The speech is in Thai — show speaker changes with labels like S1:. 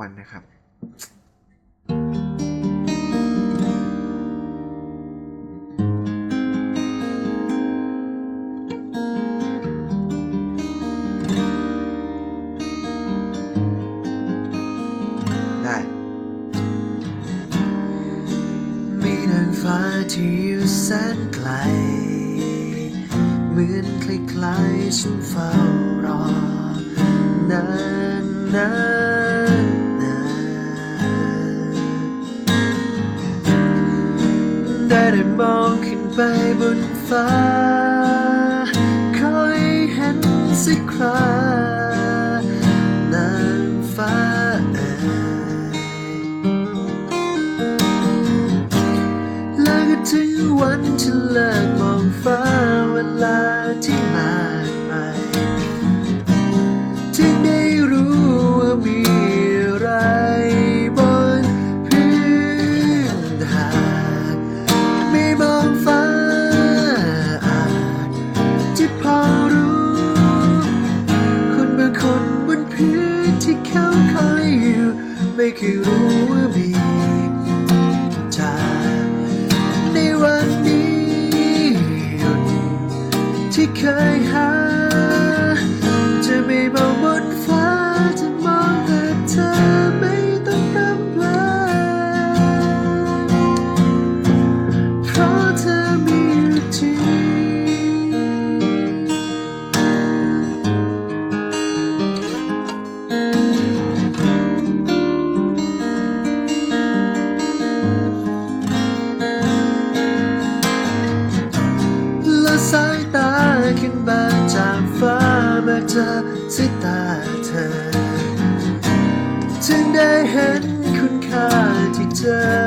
S1: วันนะครับไมีนางฟ้าที่อยู่แสนไกล เหมือนคล้ายๆฉันเฝ้ารอนานนาน มองขึ้นไปบนฟ้า เขาคยอยู่ไม่เคยรู้ว่ามีเธอในวันนี้ที่เคยหา จะไม่มองบนฟ้า สายตาขึ้นมาจากฟ้ามาเจอสายตาเธอ จึงได้เห็นคุณค่าที่เจอ